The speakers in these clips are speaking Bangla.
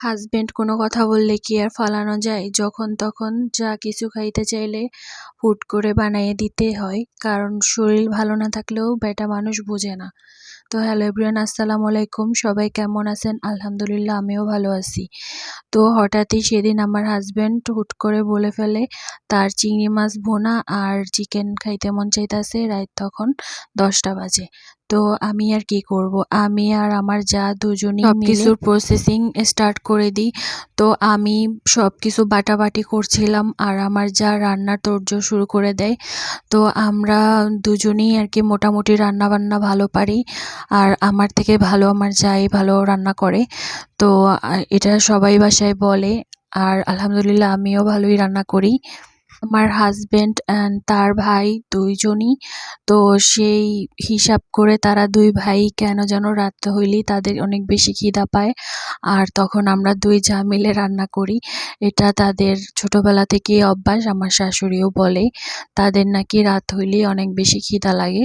হাজবেন্ড কোনো কথা বললে কি আর ফালানো যায়? যখন তখন যা কিছু খাইতে চাইলে হুট করে বানাইয়ে দিতে হয়। কারণ শরীর ভালো না থাকলেও বেটা মানুষ বোঝে না। তো হ্যালো এভরিওয়ান, আসসালামু আলাইকুম। সবাই কেমন আছেন? আলহামদুলিল্লাহ, আমিও ভালো আছি। তো হঠাৎই সেদিন আমার হাজব্যান্ড হুট করে বলে ফেলে, তার চিংড়ি মাছ ভোনা আর চিকেন খাইতে মন চাইতেছে রাত তখন দশটা বাজে। তো আমি আর কি করব? আমি আর আমার যা দুজনেই সব কিছুর প্রসেসিং স্টার্ট করে দিই। তো আমি সব কিছু বাটাবাটি করছিলাম আর আমার যা রান্নার তোড়জোড় শুরু করে দেয়। তো আমরা দুজনেই আর কি মোটামুটি রান্না বান্না ভালো পারি আর আমার থেকে ভালো আমার যাই ভালো রান্না করে। তো এটা সবাই বাসায় বলে আর আলহামদুলিল্লাহ আমিও ভালোই রান্না করি। আমার হাজব্যান্ড অ্যান্ড তার ভাই দুইজনই। তো সেই হিসাব করে তারা দুই ভাই কেন যেন রাত হইলেই তাদের অনেক বেশি খিদা পায়। আর তখন আমরা দুই যা মিলে রান্না করি, এটা তাদের ছোটবেলা থেকেই অভ্যাস, আমার শাশুড়িও বলে। তাদের নাকি রাত হইলেই অনেক বেশি খিদা লাগে,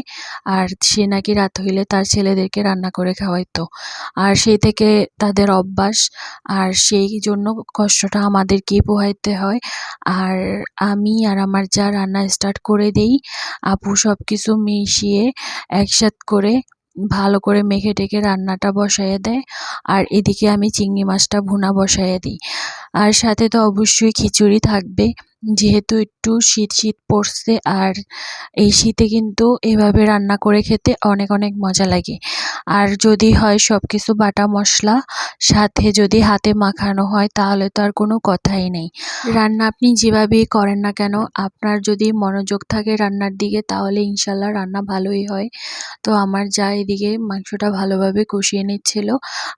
আর সে নাকি রাত হইলে তার ছেলেদেরকে রান্না করে খাওয়াইতো। আর সেই থেকে তাদের অভ্যাস, আর সেই জন্য কষ্টটা আমাদেরকেই পোহাইতে হয়। আর আমি আর আমার যা রান্না স্টার্ট করে দেই, আপু সব কিছু মিশিয়ে একসাথে করে ভালো করে মেখে টেখে রান্নাটা বসাইয়ে দেয়, আর এদিকে আমি চিংড়ি মাছটা ভুনা বসাইয়ে দিই। আর সাথে তো অবশ্যই খিচুড়ি থাকবে, যেহেতু একটু শীত শীত পড়ছে আর এই শীতে কিন্তু এভাবে রান্না করে খেতে অনেক অনেক মজা লাগে। আর যদি হয় সব কিছু বাটা মশলা সাথে যদি হাতে মাখানো হয়, তাহলে তো আর কোনো কথাই নেই। রান্না আপনি যেভাবেই করেন না কেন, আপনার যদি মনোযোগ থাকে রান্নার দিকে, তাহলে ইনশাল্লাহ রান্না ভালোই হয়। তো আমার যা এদিকে মাংসটা ভালোভাবে কষিয়ে নিচ্ছিল।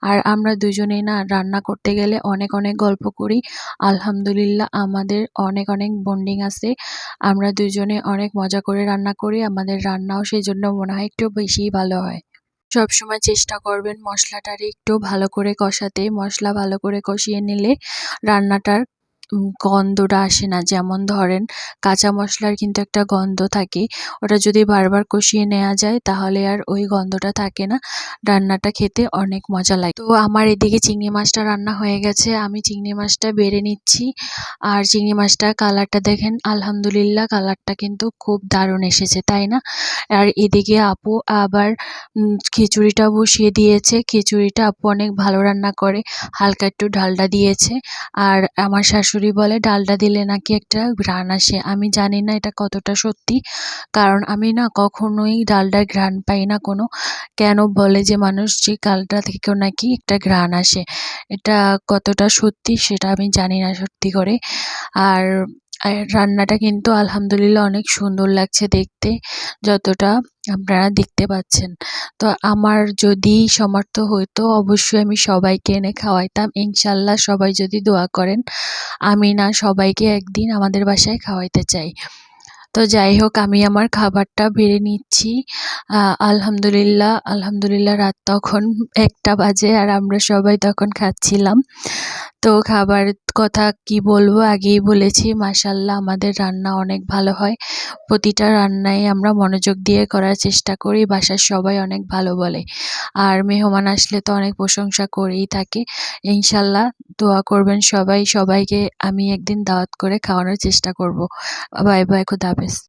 আর আমরা দুজনেই না রান্না করতে গেলে অনেক অনেক গল্প করি। আলহামদুলিল্লাহ আমাদের অনেক অনেক বন্ডিং আছে। আমরা দুজনে অনেক মজা করে রান্না করি। আমাদের রান্নাও সেই জন্য মনে হয় একটু বেশিই ভালো হয়। সবসময় চেষ্টা করবেন মশলাটারে একটু ভালো করে কষাতে মশলা ভালো করে কষিয়ে নিলে রান্নাটার গন্ধটা আসে না। যেমন ধরেন কাঁচা মশলার কিন্তু একটা গন্ধ থাকে। ওটা যদি বারবার কষিয়ে নেওয়া যায় তাহলে আর ওই গন্ধটা থাকে না। রান্নাটা খেতে অনেক মজা লাগে। তো আমার এদিকে চিংড়ি মাছটা রান্না হয়ে গেছে। আমি চিংড়ি মাছটা বেড়ে নিচ্ছি। আর চিংড়ি মাছটার কালারটা দেখেন, আলহামদুলিল্লাহ কালারটা কিন্তু খুব দারুণ এসেছে, তাই না? আর এদিকে আপু আবার খিচুড়িটা বসিয়ে দিয়েছে। খিচুড়িটা আপু অনেক ভালো রান্না করে। হালকা একটু ডালডা দিয়েছে। আর আমার শাশুড়ি বলে ডালটা দিলে নাকি একটা ঘ্রাণ আসে? আমি জানি না এটা কতটা সত্যি। কারণ আমি না কখনোই ডালডার ঘ্রাণ পাই না। কোনো কেন বলে যে মানুষ যে কালটা থেকেও নাকি একটা ঘ্রাণ আসে। এটা কতটা সত্যি সেটা আমি জানি না সত্যি করে। আর রান্নাটা কিন্তু আলহামদুলিল্লাহ অনেক সুন্দর লাগছে দেখতে। যতটা আপনারা দেখতে পাচ্ছেন। তো আমার যদি সমর্থ হইতো, অবশ্যই আমি সবাইকে এনে খাওয়াইতাম। ইনশাল্লাহ সবাই যদি দোয়া করেন, আমি না সবাইকে একদিন আমাদের বাসায় খাওয়াইতে চাই। তো যাই হোক, আমি আমার খাবারটা বেড়ে নিচ্ছি। আলহামদুলিল্লাহ আলহামদুলিল্লাহ রাত তখন একটা বাজে আর আমরা সবাই তখন খাচ্ছিলাম। তো খাবার কথা কি বলব? আগেই বলেছি মাসাল্লাহ আমাদের রান্না অনেক ভালো হয়। প্রতিটা রান্নাই আমরা মনোযোগ দিয়ে করার চেষ্টা করি, বাসার সবাই অনেক ভালো বলে। আর মেহমান আসলে তো অনেক প্রশংসা করেই থাকে। ইনশাল্লাহ দোয়া করবেন সবাই, সবাইকে আমি একদিন দাওয়াত করে খাওয়ানোর চেষ্টা করব। বাই বাই, খুদা হাফেজ।